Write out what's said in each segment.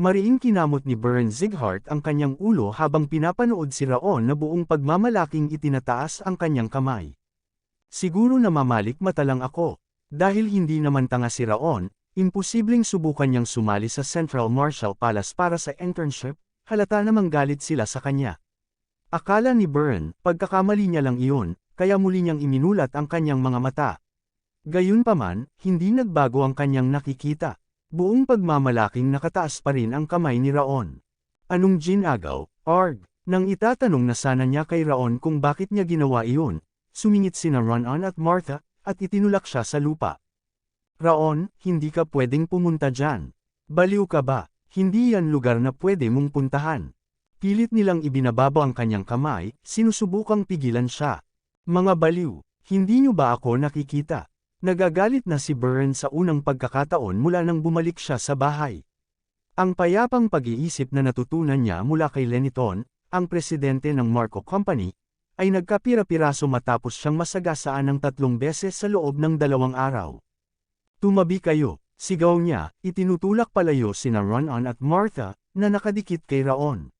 Mariing kinamot ni Bern Zighart ang kanyang ulo habang pinapanood si Raon na buong pagmamalaking itinataas ang kanyang kamay. Siguro na mamalik mata lang ako. Dahil hindi naman tanga si Raon, imposibleng subukan niyang sumali sa Central Marshall Palace para sa internship, halata namang galit sila sa kanya. Akala ni Byrne, pagkakamali niya lang iyon, kaya muli niyang iminulat ang kanyang mga mata. Gayunpaman, hindi nagbago ang kanyang nakikita. Buong pagmamalaking nakataas pa rin ang kamay ni Raon. Anong ginagaw, Arg? Nang itatanong na sana niya kay Raon kung bakit niya ginawa iyon, sumingit sina Ronan at Martha, at itinulak siya sa lupa. Raon, hindi ka pwedeng pumunta dyan. Baliw ka ba? Hindi yan lugar na pwede mong puntahan. Pilit nilang ibinababa ang kanyang kamay, sinusubukang pigilan siya. Mga baliw, hindi niyo ba ako nakikita? Nagagalit na si Byrne sa unang pagkakataon mula nang bumalik siya sa bahay. Ang payapang pag-iisip na natutunan niya mula kay Leniton, ang presidente ng Marco Company, ay nagkapira-piraso matapos siyang masagasaan ng tatlong beses sa loob ng dalawang araw. Tumabi kayo, sigaw niya, itinutulak palayo sina Ronan at Martha, na nakadikit kay Raon.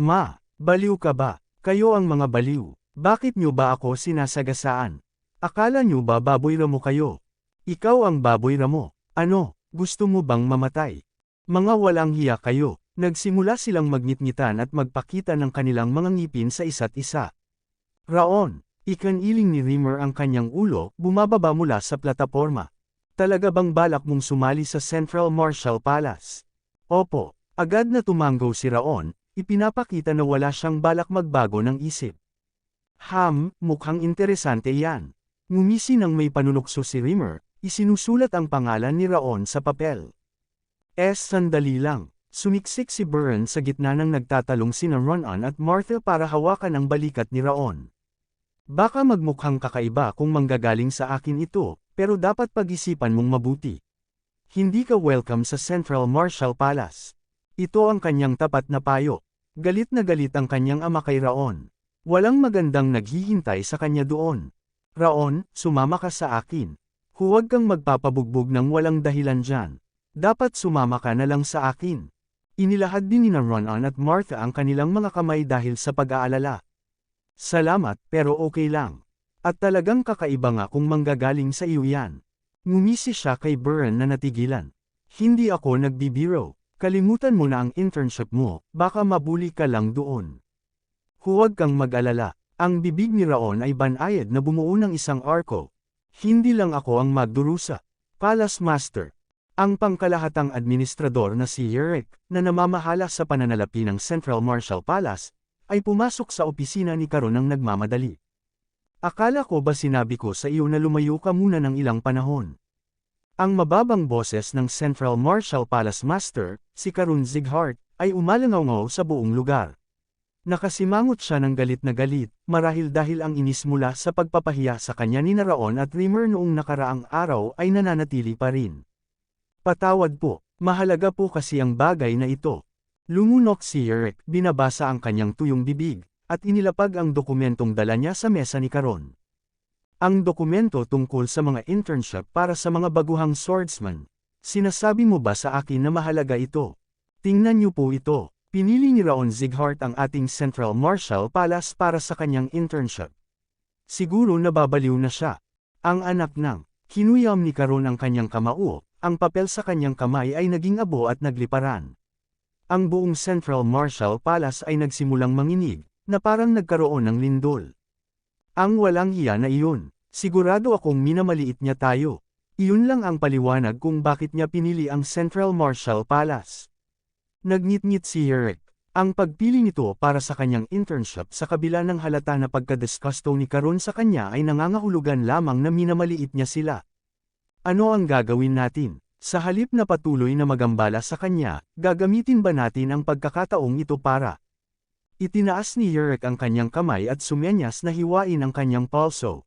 Ma, baliw ka ba? Kayo ang mga baliw. Bakit niyo ba ako sinasagasaan? Akala niyo ba baboy ramo kayo? Ikaw ang baboy ramo. Ano, gusto mo bang mamatay? Mga walang hiya kayo. Nagsimula silang magnitngitan at magpakita ng kanilang mga ngipin sa isa't isa. Raon, ikaniling ni Rimmer ang kanyang ulo, bumababa mula sa plataporma. Talaga bang balak mong sumali sa Central Marshall Palace? Opo, agad na tumanggo si Raon, ipinapakita na wala siyang balak magbago ng isip. Ham, mukhang interesante yan. Ngumisi nang may panunokso si Rimmer, isinusulat ang pangalan ni Raon sa papel. Es sandali lang, sumiksik si Byrne sa gitna ng nagtatalong sina Ronan at Martha para hawakan ang balikat ni Raon. Baka magmukhang kakaiba kung manggagaling sa akin ito, pero dapat pag-isipan mong mabuti. Hindi ka welcome sa Central Marshall Palace. Ito ang kanyang tapat na payo. Galit na galit ang kanyang ama kay Raon. Walang magandang naghihintay sa kanya doon. Raon, sumama ka sa akin. Huwag kang magpapabugbog ng walang dahilan dyan. Dapat sumama ka na lang sa akin. Inilahad din ni Ronan at Martha ang kanilang mga kamay dahil sa pag-aalala. Salamat, pero okay lang. At talagang kakaiba nga kung manggagaling sa iyo yan. Ngumisi siya kay Byrne na natigilan. Hindi ako nagbibiro. Kalimutan mo na ang internship mo, baka mabuli ka lang doon. Huwag kang mag-alala. Ang bibig ni Raon ay banayad na bumuo ng isang arko. Hindi lang ako ang magdurusa. Palace Master. Ang pangkalahatang administrador na si Yerek, na namamahala sa pananalapi ng Central Marshall Palace, ay pumasok sa opisina ni Karon ng nagmamadali. Akala ko ba sinabi ko sa iyo na lumayo ka muna ng ilang panahon? Ang mababang boses ng Central Marshall Palace Master, si Karun Zighart, ay umalangaw sa buong lugar. Nakasimangot siya ng galit na galit, marahil dahil ang inis mula sa pagpapahiya sa kanya ni Naraon at Rimmer noong nakaraang araw ay nananatili pa rin. Patawad po, mahalaga po kasi ang bagay na ito. Lumunok si Eric, binabasa ang kanyang tuyong bibig, at inilapag ang dokumentong dala niya sa mesa ni Karon. Ang dokumento tungkol sa mga internship para sa mga baguhang swordsman. Sinasabi mo ba sa akin na mahalaga ito? Tingnan niyo po ito. Pinili ni Raon Zighart ang ating Central Marshall Palace para sa kanyang internship. Siguro nababaliw na siya. Ang anak ng, kinuyam ni Karon ang kanyang kamao, ang papel sa kanyang kamay ay naging abo at nagliparan. Ang buong Central Marshall Palace ay nagsimulang manginig, na parang nagkaroon ng lindol. Ang walang hiya na iyon, sigurado akong minamaliit niya tayo. Iyon lang ang paliwanag kung bakit niya pinili ang Central Marshall Palace. Nagnitngit si Eric. Ang pagpili nito para sa kanyang internship sa kabila ng halata na pagkadisgusto ni Karon sa kanya ay nangangahulugan lamang na minamaliit niya sila. Ano ang gagawin natin? Sa halip na patuloy na magambala sa kanya, gagamitin ba natin ang pagkakataong ito para? Itinaas ni Eric ang kanyang kamay at sumenyas na hiwain ang kanyang palso.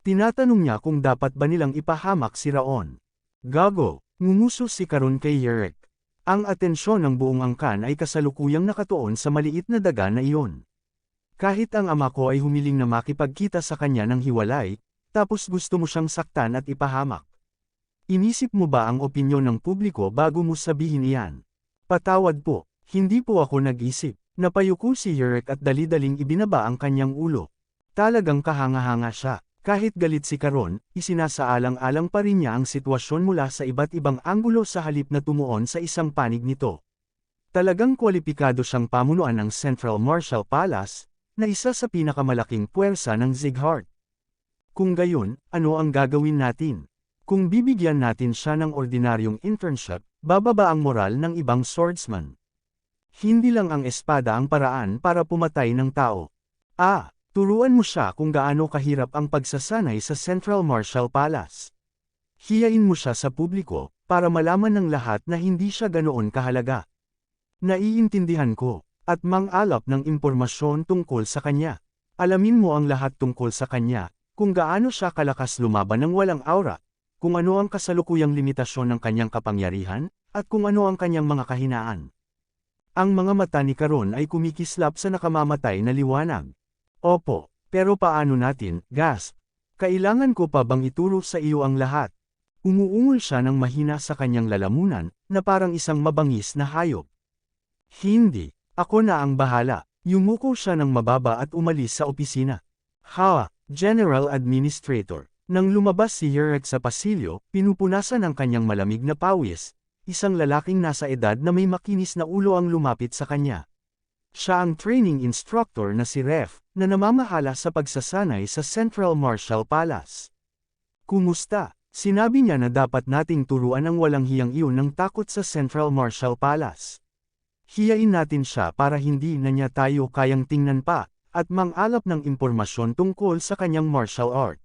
Tinatanong niya kung dapat ba nilang ipahamak si Raon. Gago, ngumuso si Karon kay Eric. Ang atensyon ng buong angkan ay kasalukuyang nakatuon sa maliit na daga na iyon. Kahit ang ama ko ay humiling na makipagkita sa kanya ng hiwalay, tapos gusto mo siyang saktan at ipahamak. Inisip mo ba ang opinyon ng publiko bago mo sabihin iyan? Patawad po, hindi po ako nag-isip. Napayuko si Yurek at dali-daling ibinaba ang kanyang ulo. Talagang kahanga-hanga siya. Kahit galit si Karon, isinasaalang-alang pa rin niya ang sitwasyon mula sa iba't ibang anggulo sa halip na tumuon sa isang panig nito. Talagang kwalipikado siyang pamunuan ng Central Marshal Palace, na isa sa pinakamalaking puwersa ng Zighart. Kung gayon, ano ang gagawin natin? Kung bibigyan natin siya ng ordinaryong internship, bababa ang moral ng ibang swordsman. Hindi lang ang espada ang paraan para pumatay ng tao. Ah, turuan mo siya kung gaano kahirap ang pagsasanay sa Central Marshal Palace. Hiyain mo siya sa publiko, para malaman ng lahat na hindi siya ganoon kahalaga. Naiintindihan ko, at mang-alap ng impormasyon tungkol sa kanya. Alamin mo ang lahat tungkol sa kanya, kung gaano siya kalakas lumaban ng walang aura, kung ano ang kasalukuyang limitasyon ng kanyang kapangyarihan, at kung ano ang kanyang mga kahinaan. Ang mga mata ni Karon ay kumikislap sa nakamamatay na liwanag. Opo, pero paano natin, gasp? Kailangan ko pa bang ituro sa iyo ang lahat? Umuungol siya ng mahina sa kanyang lalamunan, na parang isang mabangis na hayop. Hindi, ako na ang bahala. Yumuko siya ng mababa at umalis sa opisina. Ha, General Administrator. Nang lumabas si Yurek sa pasilyo, pinupunasan ang kanyang malamig na pawis. Isang lalaking nasa edad na may makinis na ulo ang lumapit sa kanya. Siya ang training instructor na si Ref, na namamahala sa pagsasanay sa Central Marshal Palace. Kumusta? Sinabi niya na dapat nating turuan ang walang hiyang iyon ng takot sa Central Marshal Palace. Hiyain natin siya para hindi na niya tayo kayang tingnan pa, at mang-alap ng impormasyon tungkol sa kanyang martial art.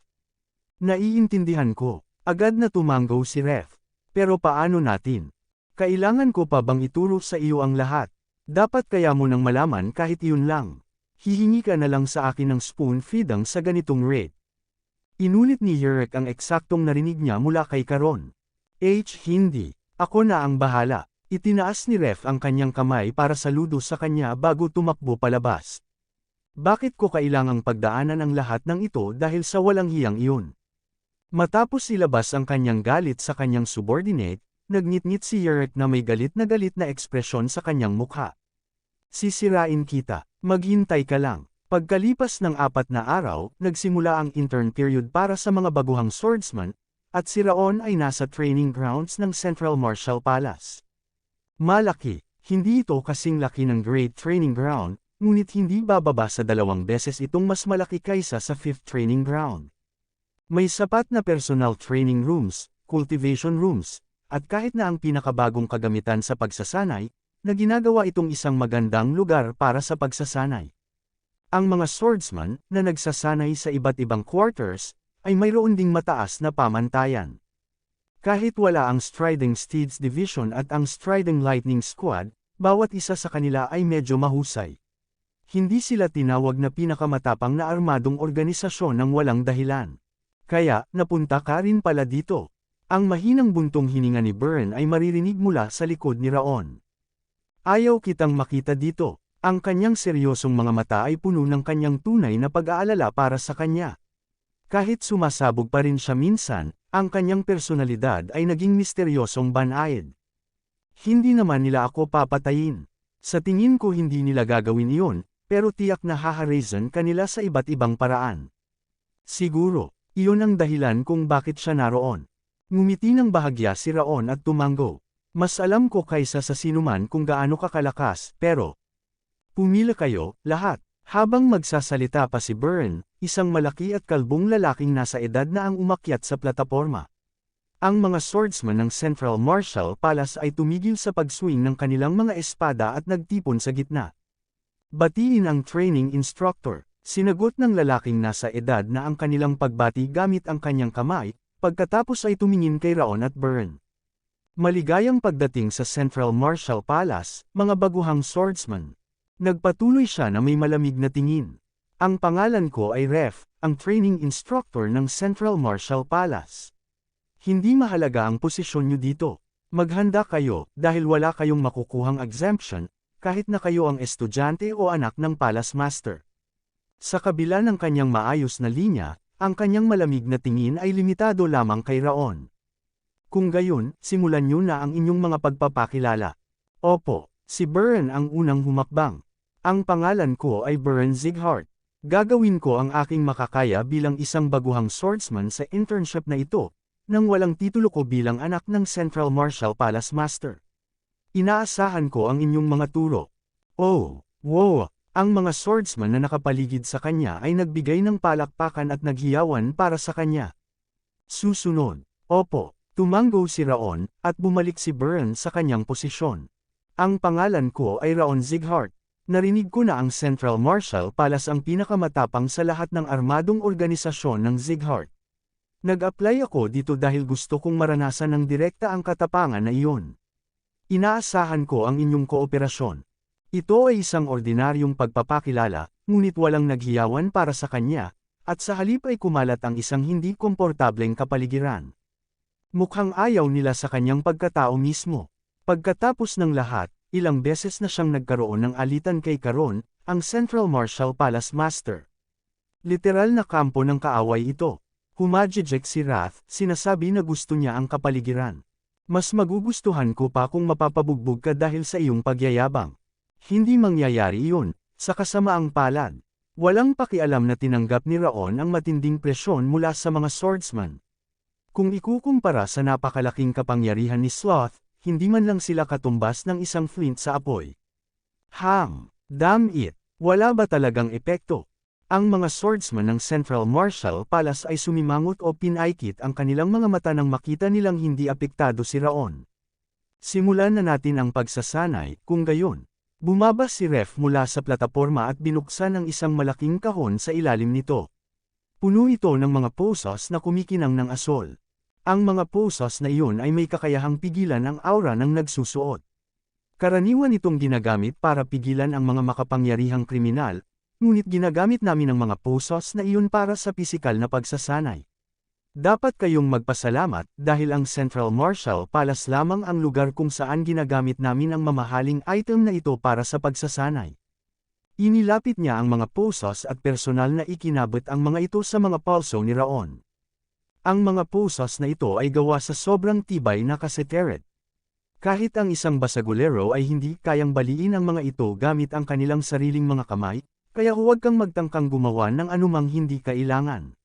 Naiintindihan ko, agad na tumanggo si Ref. Pero paano natin? Kailangan ko pa bang ituro sa iyo ang lahat? Dapat kaya mo nang malaman kahit iyon lang. Hihingi ka na lang sa akin ng spoon feedang sa ganitong rate. Inulit ni Yurek ang eksaktong narinig niya mula kay Karon. H. Hindi. Ako na ang bahala. Itinaas ni Ref ang kanyang kamay para saludo sa kanya bago tumakbo palabas. Bakit ko kailangang pagdaanan ang lahat ng ito dahil sa walang hiyang iyon? Matapos ilabas ang kanyang galit sa kanyang subordinate, nagnitngit si Yurek na may galit na galit na ekspresyon sa kanyang mukha. Sisirain kita, maghintay ka lang. Pagkalipas ng apat na araw, nagsimula ang intern period para sa mga baguhang swordsman, at si Raon ay nasa training grounds ng Central Marshal Palace. Malaki, hindi ito kasing laki ng Great Training Ground, ngunit hindi bababa sa dalawang beses itong mas malaki kaysa sa Fifth Training Ground. May sapat na personal training rooms, cultivation rooms, at kahit na ang pinakabagong kagamitan sa pagsasanay, na ginagawa itong isang magandang lugar para sa pagsasanay. Ang mga swordsman na nagsasanay sa iba't ibang quarters, ay mayroon ding mataas na pamantayan. Kahit wala ang Striding Steeds Division at ang Striding Lightning Squad, bawat isa sa kanila ay medyo mahusay. Hindi sila tinawag na pinakamatapang na armadong organisasyon ng walang dahilan. Kaya, napunta ka rin pala dito. Ang mahinang buntong hininga ni Byrne ay maririnig mula sa likod ni Raon. Ayaw kitang makita dito. Ang kanyang seryosong mga mata ay puno ng kanyang tunay na pag-aalala para sa kanya. Kahit sumasabog pa rin siya minsan, ang kanyang personalidad ay naging misteryosong banayad. Hindi naman nila ako papatayin. Sa tingin ko hindi nila gagawin iyon, pero tiyak na haharazon kanila sa iba't ibang paraan. Siguro, iyon ang dahilan kung bakit siya naroon. Ngumiti ng bahagya si Raon at tumanggo. Mas alam ko kaysa sa sinuman kung gaano kakalakas, pero... Pumila kayo, lahat. Habang magsasalita pa si Byrne, isang malaki at kalbong lalaking nasa edad na ang umakyat sa plataporma. Ang mga swordsman ng Central Marshal Palace ay tumigil sa pagswing ng kanilang mga espada at nagtipon sa gitna. Batiin ang training instructor. Sinagot ng lalaking nasa edad na ang kanilang pagbati gamit ang kanyang kamay, pagkatapos ay tumingin kay Raon at Byrne. Maligayang pagdating sa Central Marshal Palace, mga baguhang swordsman. Nagpatuloy siya na may malamig na tingin. Ang pangalan ko ay Ref, ang training instructor ng Central Marshal Palace. Hindi mahalaga ang posisyon niyo dito. Maghanda kayo, dahil wala kayong makukuhang exemption, kahit na kayo ang estudyante o anak ng Palace Master. Sa kabila ng kanyang maayos na linya, ang kanyang malamig na tingin ay limitado lamang kay Raon. Kung gayon, simulan niyo na ang inyong mga pagpapakilala. Opo, si Bern ang unang humakbang. Ang pangalan ko ay Bern Zighart. Gagawin ko ang aking makakaya bilang isang baguhang swordsman sa internship na ito, nang walang titulo ko bilang anak ng Central Martial Palace Master. Inaasahan ko ang inyong mga turo. Oh, wow! Ang mga swordsman na nakapaligid sa kanya ay nagbigay ng palakpakan at naghiyawan para sa kanya. Susunod, opo, tumanggo si Raon, at bumalik si Byrne sa kanyang posisyon. Ang pangalan ko ay Raon Zighart. Narinig ko na ang Central Marshal Palace ang pinakamatapang sa lahat ng armadong organisasyon ng Zighart. Nag-apply ako dito dahil gusto kong maranasan ng direkta ang katapangan na iyon. Inaasahan ko ang inyong kooperasyon. Ito ay isang ordinaryong pagpapakilala, ngunit walang naghiyawan para sa kanya, at sa halip ay kumalat ang isang hindi komportableng kapaligiran. Mukhang ayaw nila sa kanyang pagkatao mismo. Pagkatapos ng lahat, ilang beses na siyang nagkaroon ng alitan kay Karon, ang Central Marshal Palace Master. Literal na kampo ng kaaway ito. Humajijek si Wrath, sinasabi na gusto niya ang kapaligiran. Mas magugustuhan ko pa kung mapapabugbog ka dahil sa iyong pagyayabang. Hindi mangyayari iyon, sa kasamaang palad. Walang pakialam na tinanggap ni Raon ang matinding presyon mula sa mga swordsman. Kung ikukumpara sa napakalaking kapangyarihan ni Sloth, hindi man lang sila katumbas ng isang flint sa apoy. Ham! Damn it! Wala ba talagang epekto? Ang mga swordsman ng Central Marshal Palace ay sumimangot o pinaikit ang kanilang mga mata nang makita nilang hindi apektado si Raon. Simulan na natin ang pagsasanay, kung gayon. Bumaba si Ref mula sa plataporma at binuksan ang isang malaking kahon sa ilalim nito. Puno ito ng mga posos na kumikinang ng asol. Ang mga posos na iyon ay may kakayahang pigilan ang aura ng nagsusuot. Karaniwan itong ginagamit para pigilan ang mga makapangyarihang kriminal, ngunit ginagamit namin ang mga posos na iyon para sa pisikal na pagsasanay. Dapat kayong magpasalamat dahil ang Central Marshal Palace lamang ang lugar kung saan ginagamit namin ang mamahaling item na ito para sa pagsasanay. Inilapit niya ang mga posos at personal na ikinabot ang mga ito sa mga palso ni Raon. Ang mga posos na ito ay gawa sa sobrang tibay na kaseteret. Kahit ang isang basagulero ay hindi kayang baliin ang mga ito gamit ang kanilang sariling mga kamay, kaya huwag kang magtangkang gumawa ng anumang hindi kailangan.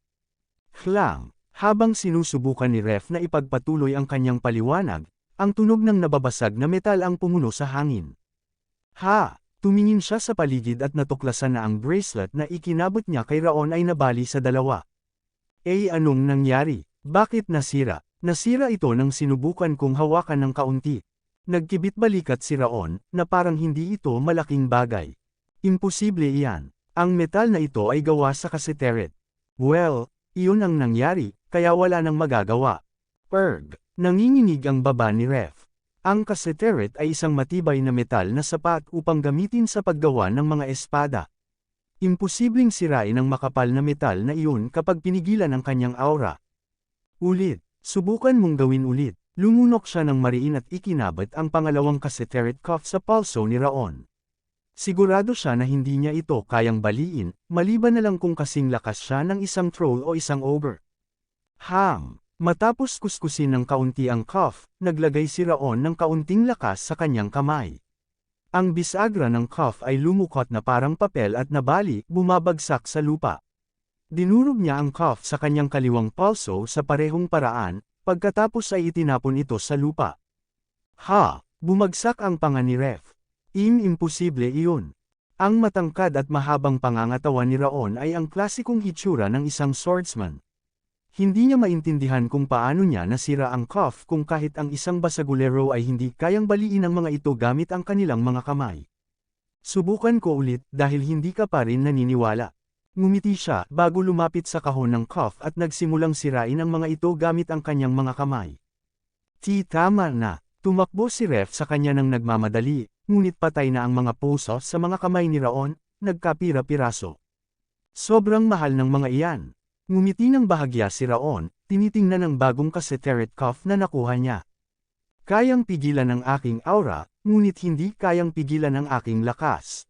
Klang! Habang sinusubukan ni Ref na ipagpatuloy ang kanyang paliwanag, ang tunog ng nababasag na metal ang pumuno sa hangin. Ha! Tumingin siya sa paligid at natuklasan na ang bracelet na ikinabot niya kay Raon ay nabali sa dalawa. Eh anong nangyari? Bakit nasira? Nasira ito nang sinubukan kong hawakan ng kaunti. Nagkibit balikat si Raon, na parang hindi ito malaking bagay. Imposible iyan. Ang metal na ito ay gawa sa kaseteret. Well, iyon ang nangyari, kaya wala nang magagawa. Erg, nanginginig ang baba ni Ref. Ang kaseteret ay isang matibay na metal na sapat upang gamitin sa paggawa ng mga espada. Imposibleng sirain ang makapal na metal na iyon kapag pinigilan ang kanyang aura. Ulit, subukan mong gawin ulit. Lumunok siya ng mariin at ikinabot ang pangalawang kaseteret cuff sa palso ni Raon. Sigurado siya na hindi niya ito kayang baliin, maliban na lang kung kasing lakas siya ng isang troll o isang ogre. Ham! Matapos kuskusin ng kaunti ang cuff, naglagay si Raon ng kaunting lakas sa kanyang kamay. Ang bisagra ng cuff ay lumukot na parang papel at nabali, bumabagsak sa lupa. Dinurog niya ang cuff sa kanyang kaliwang palso sa parehong paraan, pagkatapos ay itinapon ito sa lupa. Ha! Bumagsak ang panga ni Ref. Im imposible iyon. Ang matangkad at mahabang pangangatawan ni Raon ay ang klasikong hitsura ng isang swordsman. Hindi niya maintindihan kung paano niya nasira ang cuff kung kahit ang isang basagulero ay hindi kayang baliin ang mga ito gamit ang kanilang mga kamay. Subukan ko ulit dahil hindi ka pa rin naniniwala. Ngumiti siya bago lumapit sa kahon ng cuff at nagsimulang sirain ang mga ito gamit ang kanyang mga kamay. Ti tama na, tumakbo si Ref sa kanya ng nagmamadali, ngunit patay na ang mga posos sa mga kamay ni Raon, nagkapira-piraso. Sobrang mahal ng mga iyan. Ngumiti ng bahagya si Raon, tinitingnan ang bagong kaseteret cuff na nakuha niya. Kayang pigilan ang aking aura, ngunit hindi kayang pigilan ang aking lakas.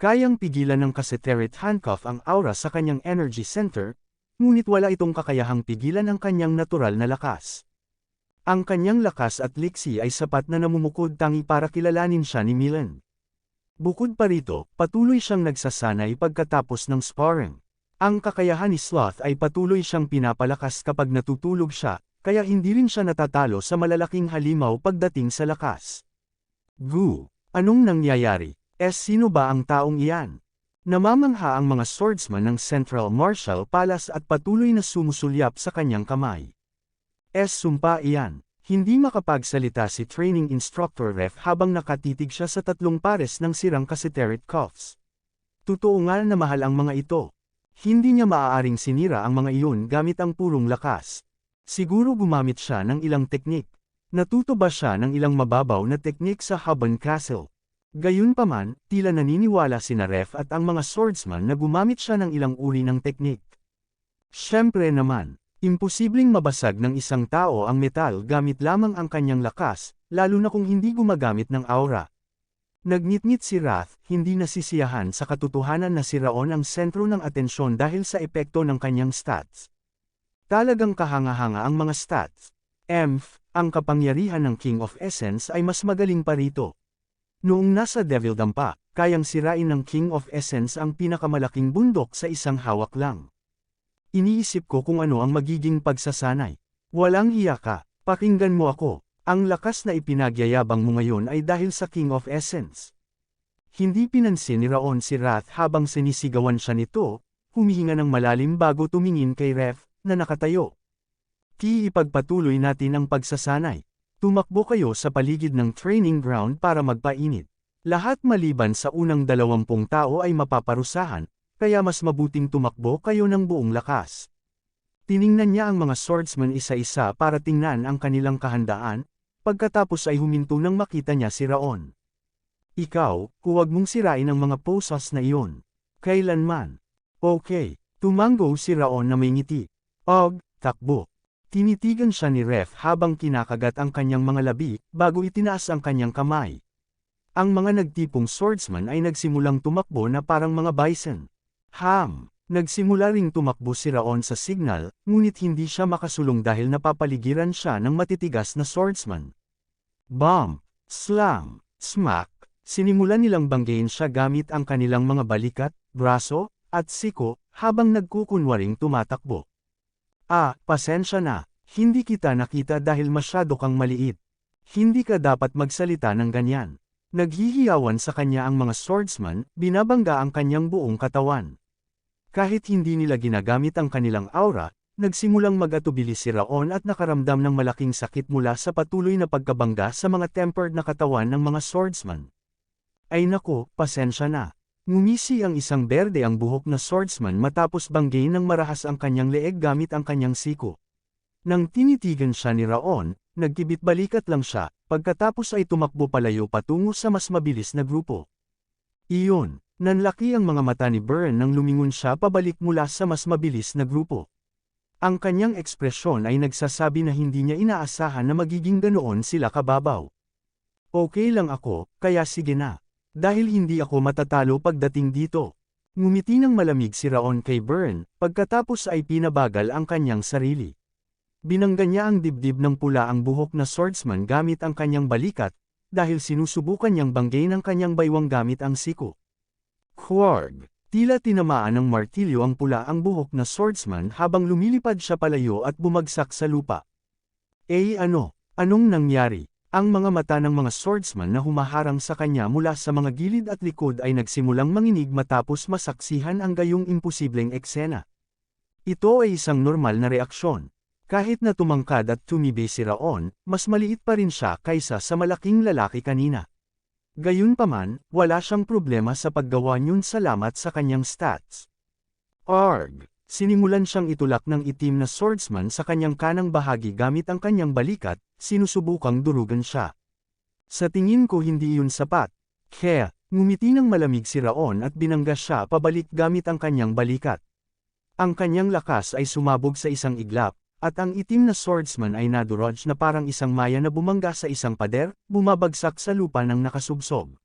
Kayang pigilan ng kaseteret handcuff ang aura sa kanyang energy center, ngunit wala itong kakayahang pigilan ang kanyang natural na lakas. Ang kanyang lakas at liksi ay sapat na namumukod tangi para kilalanin siya ni Milan. Bukod pa rito, patuloy siyang nagsasanay pagkatapos ng sparring. Ang kakayahan ni Sloth ay patuloy siyang pinapalakas kapag natutulog siya, kaya hindi rin siya natatalo sa malalaking halimaw pagdating sa lakas. Gu, anong nangyayari? Es sino ba ang taong iyan? Namamangha ang mga swordsman ng Central Martial Palace at patuloy na sumusulyap sa kanyang kamay. Es sumpa iyan. Hindi makapagsalita si training instructor ref habang nakatitig siya sa tatlong pares ng sirang kasiterit cuffs. Totoo nga na mahal ang mga ito. Hindi niya maaaring sinira ang mga iyon gamit ang purong lakas. Siguro gumamit siya ng ilang teknik. Natuto ba siya ng ilang mababaw na teknik sa Haban Castle? Gayunpaman, tila naniniwala sina Ref at ang mga swordsman na gumamit siya ng ilang uri ng teknik. Siyempre naman, imposibleng mabasag ng isang tao ang metal gamit lamang ang kanyang lakas, lalo na kung hindi gumagamit ng aura. Nagnitngit si Wrath, hindi nasisiyahan sa katotohanan na si Raon ang sentro ng atensyon dahil sa epekto ng kanyang stats. Talagang kahanga-hanga ang mga stats. Emph, ang kapangyarihan ng King of Essence ay mas magaling pa rito. Noong nasa Devildom pa, kayang sirain ng King of Essence ang pinakamalaking bundok sa isang hawak lang. Iniisip ko kung ano ang magiging pagsasanay. Walang hiya ka, pakinggan mo ako, ang lakas na ipinagyayabang mo ngayon ay dahil sa King of Essence. Hindi pinansin ni Raon si Wrath habang sinisigawan siya nito, humihinga ng malalim bago tumingin kay Ref, na nakatayo. Ki ipagpatuloy natin ang pagsasanay. Tumakbo kayo sa paligid ng training ground para magpainit. Lahat maliban sa unang dalawampung tao ay mapaparusahan, kaya mas mabuting tumakbo kayo ng buong lakas. Tiningnan niya ang mga swordsman isa-isa para tingnan ang kanilang kahandaan, pagkatapos ay huminto nang makita niya si Raon. Ikaw, huwag mong sirain ang mga posas na iyon. Kailanman. Okay, tumango si Raon na may ngiti. Og, takbo. Tinitigan siya ni Ref habang kinakagat ang kanyang mga labi, bago itinaas ang kanyang kamay. Ang mga nagtipong swordsman ay nagsimulang tumakbo na parang mga bison. Ham! Nagsimula ring tumakbo si Raon sa signal, ngunit hindi siya makasulong dahil napapaligiran siya ng matitigas na swordsman. Bomb! Slam! Smack! Sinimulan nilang banggain siya gamit ang kanilang mga balikat, braso, at siko, habang nagkukunwaring tumatakbo. Ah, pasensya na, hindi kita nakita dahil masyado kang maliit. Hindi ka dapat magsalita ng ganyan. Naghihiyawan sa kanya ang mga swordsman, binabangga ang kanyang buong katawan. Kahit hindi nila ginagamit ang kanilang aura, nagsimulang mag-atubili si Raon at nakaramdam ng malaking sakit mula sa patuloy na pagkabangga sa mga tempered na katawan ng mga swordsman. Ay nako, pasensya na. Ngumisi ang isang berde ang buhok na swordsman matapos banggain ng marahas ang kanyang leeg gamit ang kanyang siko. Nang tinitigan siya ni Raon, nagkibit balikat lang siya, pagkatapos ay tumakbo palayo patungo sa mas mabilis na grupo. Iyon, nanlaki ang mga mata ni Byrne nang lumingon siya pabalik mula sa mas mabilis na grupo. Ang kanyang ekspresyon ay nagsasabi na hindi niya inaasahan na magiging ganoon sila kababaw. Okay lang ako, kaya sige na. Dahil hindi ako matatalo pagdating dito. Ngumiti ng malamig si Raon kay Byrne, pagkatapos ay pinabagal ang kanyang sarili. Binangga niya ang dibdib ng pula ang buhok na swordsman gamit ang kanyang balikat, dahil sinusubukan niyang banggay ng kanyang baywang gamit ang siko. Quarg! Tila tinamaan ng martilyo ang pula ang buhok na swordsman habang lumilipad siya palayo at bumagsak sa lupa. Eh ano? Anong nangyari? Ang mga mata ng mga swordsman na humaharang sa kanya mula sa mga gilid at likod ay nagsimulang manginig matapos masaksihan ang gayong imposibleng eksena. Ito ay isang normal na reaksyon. Kahit na tumangkad at tumibe si Raon, mas maliit pa rin siya kaysa sa malaking lalaki kanina. Gayunpaman, wala siyang problema sa paggawa niyon salamat sa kanyang stats. Arg! Sinimulan siyang itulak ng itim na swordsman sa kanyang kanang bahagi gamit ang kanyang balikat, sinusubukang durugan siya. Sa tingin ko hindi yun sapat. Kaya, ngumiti ng malamig si Raon at binangga siya pabalik gamit ang kanyang balikat. Ang kanyang lakas ay sumabog sa isang iglap, at ang itim na swordsman ay nadurodge na parang isang maya na bumangga sa isang pader, bumabagsak sa lupa ng nakasubsob.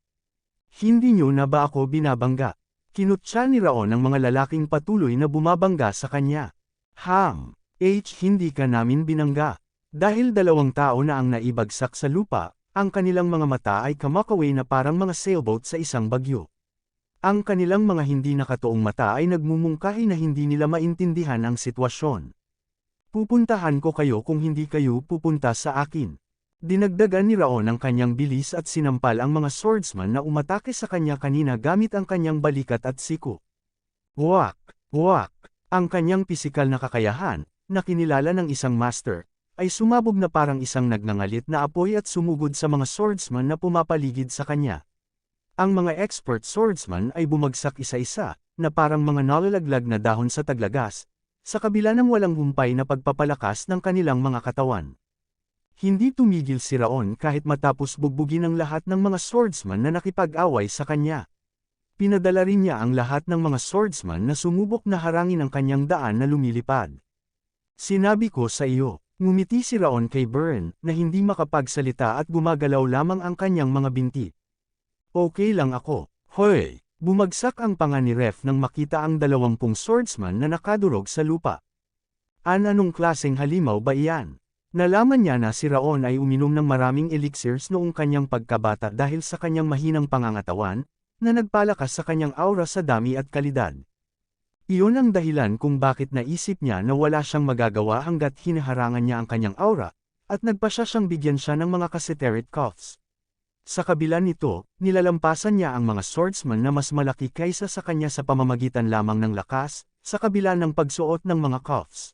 Hindi nyo na ba ako binabangga? Kinutsa ni Raon ang mga lalaking patuloy na bumabangga sa kanya. Ham! H. Hindi ka namin binangga. Dahil dalawang tao na ang naibagsak sa lupa, ang kanilang mga mata ay kamakaway na parang mga sailboat sa isang bagyo. Ang kanilang mga hindi nakatuong mata ay nagmumungkahi na hindi nila maintindihan ang sitwasyon. Pupuntahan ko kayo kung hindi kayo pupunta sa akin. Dinagdagan ni Raon ang kanyang bilis at sinampal ang mga swordsman na umatake sa kanya kanina gamit ang kanyang balikat at siku. Wak! Wak! Ang kanyang pisikal na kakayahan, na kinilala ng isang master, ay sumabog na parang isang nagngangalit na apoy at sumugod sa mga swordsman na pumapaligid sa kanya. Ang mga expert swordsman ay bumagsak isa-isa, na parang mga nalalaglag na dahon sa taglagas, sa kabila ng walang humpay na pagpapalakas ng kanilang mga katawan. Hindi tumigil si Raon kahit matapos bugbugin ang lahat ng mga swordsman na nakipag-away sa kanya. Pinadala rin niya ang lahat ng mga swordsman na sumubok na harangin ang kanyang daan na lumilipad. Sinabi ko sa iyo, ngumiti si Raon kay Byrne na hindi makapagsalita at gumagalaw lamang ang kanyang mga binti. Okay lang ako. Hoy! Bumagsak ang panga ni Ref nang makita ang dalawampung swordsman na nakadurog sa lupa. An anong klaseng halimaw ba iyan? Nalaman niya na si Raon ay uminom ng maraming elixirs noong kanyang pagkabata dahil sa kanyang mahinang pangangatawan, na nagpalakas sa kanyang aura sa dami at kalidad. Iyon ang dahilan kung bakit naisip niya na wala siyang magagawa hanggat hinaharangan niya ang kanyang aura, at nagpa siya siyang bigyan siya ng mga caceterit coughs. Sa kabila nito, nilalampasan niya ang mga swordsman na mas malaki kaysa sa kanya sa pamamagitan lamang ng lakas, sa kabila ng pagsuot ng mga cuffs.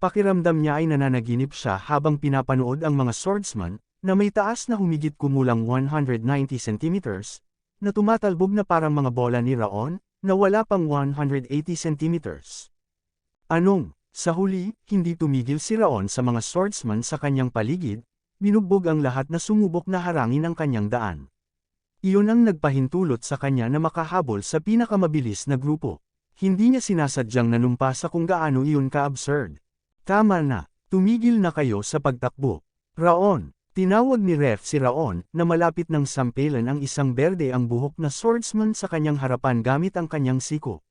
Pakiramdam niya ay nananaginip siya habang pinapanood ang mga swordsman, na may taas na humigit kumulang 190 centimeters, na tumatalbog na parang mga bola ni Raon, na wala pang 180 centimeters. Anong, sa huli, hindi tumigil si Raon sa mga swordsman sa kanyang paligid, binugbog ang lahat na sumubok na harangin ang kanyang daan. Iyon ang nagpahintulot sa kanya na makahabol sa pinakamabilis na grupo. Hindi niya sinasadyang nanumpa sa kung gaano iyon ka-absurd. Tama na, tumigil na kayo sa pagtakbo. Raon, tinawag ni Ref si Raon na malapit ng sampelan ang isang berde ang buhok na swordsman sa kanyang harapan gamit ang kanyang siko.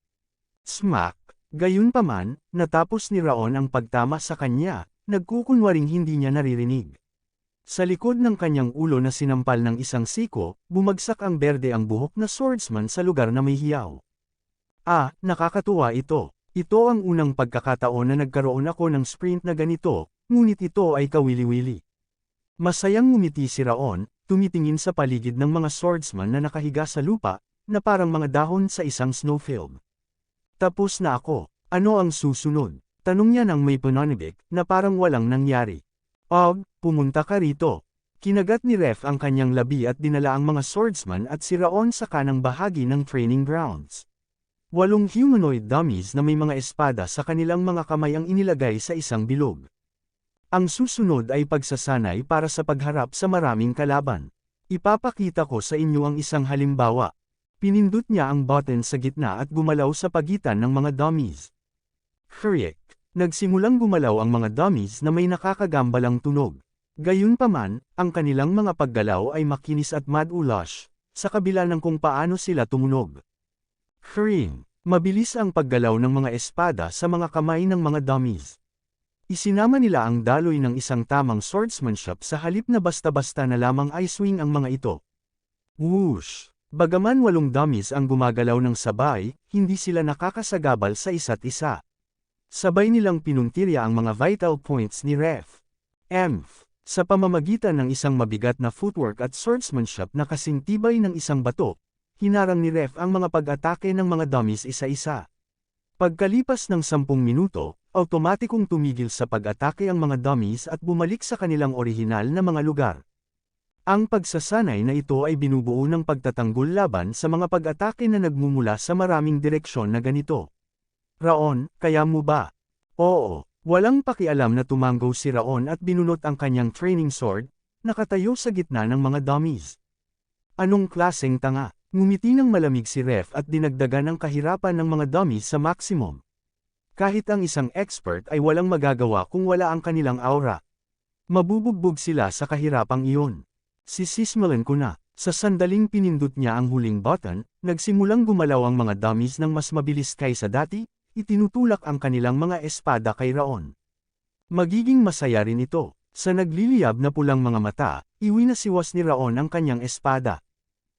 Smack! Gayunpaman, natapos ni Raon ang pagtama sa kanya, nagkukunwaring hindi niya naririnig. Sa likod ng kanyang ulo na sinampal ng isang siko, bumagsak ang berde ang buhok na swordsman sa lugar na may hiyaw. Ah, nakakatuwa ito. Ito ang unang pagkakataon na nagkaroon ako ng sprint na ganito, ngunit ito ay kawili-wili. Masayang ngumiti si Raon, tumitingin sa paligid ng mga swordsman na nakahiga sa lupa, na parang mga dahon sa isang snowfield. Tapos na ako. Ano ang susunod? Tanong niya ng may pananibik, na parang walang nangyari. Og, pumunta ka rito. Kinagat ni Ref ang kanyang labi at dinala ang mga swordsman at si Raon sa kanang bahagi ng training grounds. Walong humanoid dummies na may mga espada sa kanilang mga kamay ang inilagay sa isang bilog. Ang susunod ay pagsasanay para sa pagharap sa maraming kalaban. Ipapakita ko sa inyo ang isang halimbawa. Pinindot niya ang button sa gitna at gumalaw sa pagitan ng mga dummies. Kriek. Nagsimulang gumalaw ang mga dummies na may nakakagambalang tunog. Gayunpaman, ang kanilang mga paggalaw ay makinis at madulash, sa kabila ng kung paano sila tumunog. Cream. Mabilis ang paggalaw ng mga espada sa mga kamay ng mga dummies. Isinama nila ang daloy ng isang tamang swordsmanship sa halip na basta-basta na lamang ay swing ang mga ito. Whoosh! Bagaman walong dummies ang gumagalaw ng sabay, hindi sila nakakasagabal sa isa't isa. Sabay nilang pinuntirya ang mga vital points ni Ref. Emph. Sa pamamagitan ng isang mabigat na footwork at swordsmanship na kasing tibay ng isang bato, hinarang ni Ref ang mga pag-atake ng mga dummies isa-isa. Pagkalipas ng sampung minuto, automatikong tumigil sa pag-atake ang mga dummies at bumalik sa kanilang orihinal na mga lugar. Ang pagsasanay na ito ay binubuo ng pagtatanggol laban sa mga pag-atake na nagmumula sa maraming direksyon na ganito. Raon, kaya mo ba? Oo, walang pakialam na tumanggo si Raon at binunot ang kanyang training sword, nakatayo sa gitna ng mga dummies. Anong klaseng tanga? Ngumiti ng malamig si Ref at dinagdagan ang kahirapan ng mga dummies sa maximum. Kahit ang isang expert ay walang magagawa kung wala ang kanilang aura. Mabubugbog sila sa kahirapang iyon. Sisismalan ko na. Sa sandaling pinindot niya ang huling button, nagsimulang gumalaw ang mga dummies ng mas mabilis kaysa dati, itinutulak ang kanilang mga espada kay Raon. Magiging masaya rin ito. Sa nagliliyab na pulang mga mata, iwinasiwas ni Raon ang kanyang espada.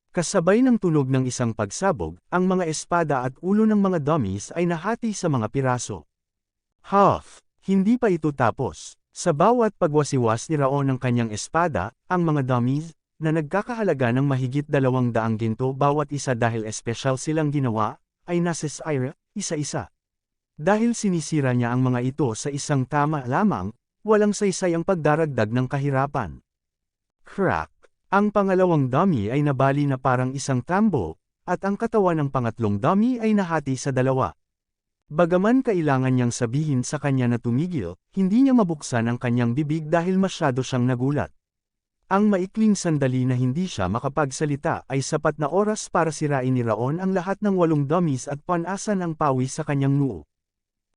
Kasabay ng tunog ng isang pagsabog, ang mga espada at ulo ng mga dummies ay nahati sa mga piraso. Huff! Hindi pa ito tapos. Sa bawat pagwasiwas ni Raon ng kanyang espada, ang mga dummies, na nagkakahalaga ng mahigit dalawang daang ginto bawat isa dahil espesyal silang ginawa, ay nasa Syra, isa-isa. Dahil sinisira niya ang mga ito sa isang tama lamang, walang saysay ang pagdaragdag ng kahirapan. Crack! Ang pangalawang dummy ay nabali na parang isang tambo, at ang katawan ng pangatlong dummy ay nahati sa dalawa. Bagaman kailangan niyang sabihin sa kanya na tumigil, hindi niya mabuksan ang kanyang bibig dahil masyado siyang nagulat. Ang maikling sandali na hindi siya makapagsalita ay sapat na oras para sirain ni Raon ang lahat ng walong dummies at panasan ang pawis sa kanyang noo.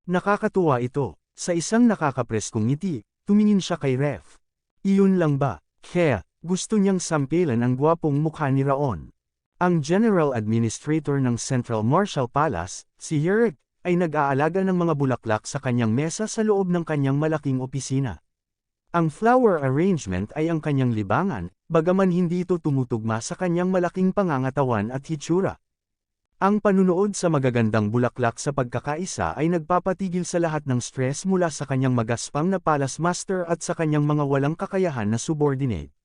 Nakakatuwa ito. Sa isang nakakapreskong ngiti, tumingin siya kay Ref. Iyon lang ba? Kaya, gusto niyang sampilan ang gwapong mukha ni Raon. Ang General Administrator ng Central Marshal Palace, si Yerek, ay nag-aalaga ng mga bulaklak sa kanyang mesa sa loob ng kanyang malaking opisina. Ang flower arrangement ay ang kanyang libangan, bagaman hindi ito tumutugma sa kanyang malaking pangangatawan at hitsura. Ang panunood sa magagandang bulaklak sa pagkakaisa ay nagpapatigil sa lahat ng stress mula sa kanyang magaspang na palace master at sa kanyang mga walang kakayahan na subordinate.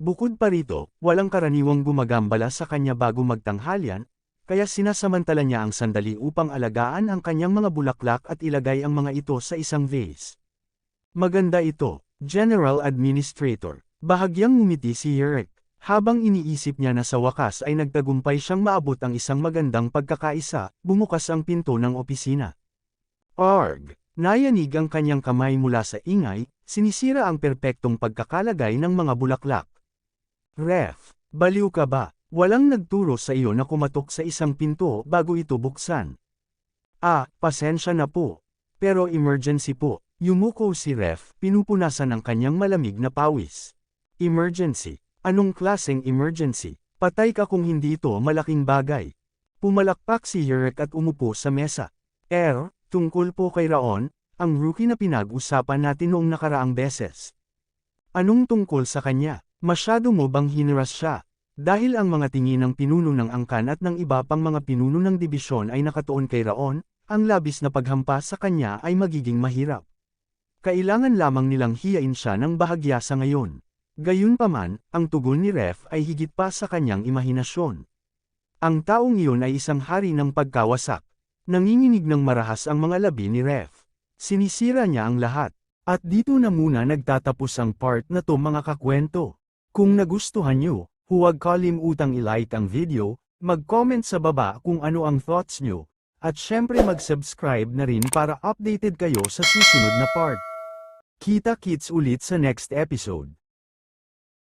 Bukod pa rito, walang karaniwang gumagambala sa kanya bago magtanghalian, kaya sinasamantala niya ang sandali upang alagaan ang kanyang mga bulaklak at ilagay ang mga ito sa isang vase. Maganda ito, General Administrator. Bahagyang ngumiti si Yerek. Habang iniisip niya na sa wakas ay nagtagumpay siyang maabot ang isang magandang pagkakaisa, bumukas ang pinto ng opisina. Arg! Nayanig ang kanyang kamay mula sa ingay, sinisira ang perpektong pagkakalagay ng mga bulaklak. Ref, baliw ka ba? Walang nagturo sa iyo na kumatok sa isang pinto bago ito buksan. Ah, pasensya na po. Pero emergency po. Yumuko si Ref, pinupunasan ang kanyang malamig na pawis. Emergency. Anong klaseng emergency? Patay ka kung hindi ito malaking bagay. Pumalakpak si Yerek at umupo sa mesa. Er, tungkol po kay Raon, ang rookie na pinag-usapan natin noong nakaraang beses. Anong tungkol sa kanya? Masyado mo bang hiniras siya? Dahil ang mga tingin ng pinuno ng angkan at ng iba pang mga pinuno ng dibisyon ay nakatuon kay Raon, ang labis na paghampas sa kanya ay magiging mahirap. Kailangan lamang nilang hiyain siya ng bahagya sa ngayon. Gayunpaman, ang tugon ni Ref ay higit pa sa kanyang imahinasyon. Ang taong iyon ay isang hari ng pagkawasak. Nanginginig ng marahas ang mga labi ni Ref. Sinisira niya ang lahat. At dito na muna nagtatapos ang part na to mga kakwento. Kung nagustuhan nyo, huwag kalimutang i-like ang video, mag-comment sa baba kung ano ang thoughts nyo, at syempre mag-subscribe na rin para updated kayo sa susunod na part. Kita-kits ulit sa next episode.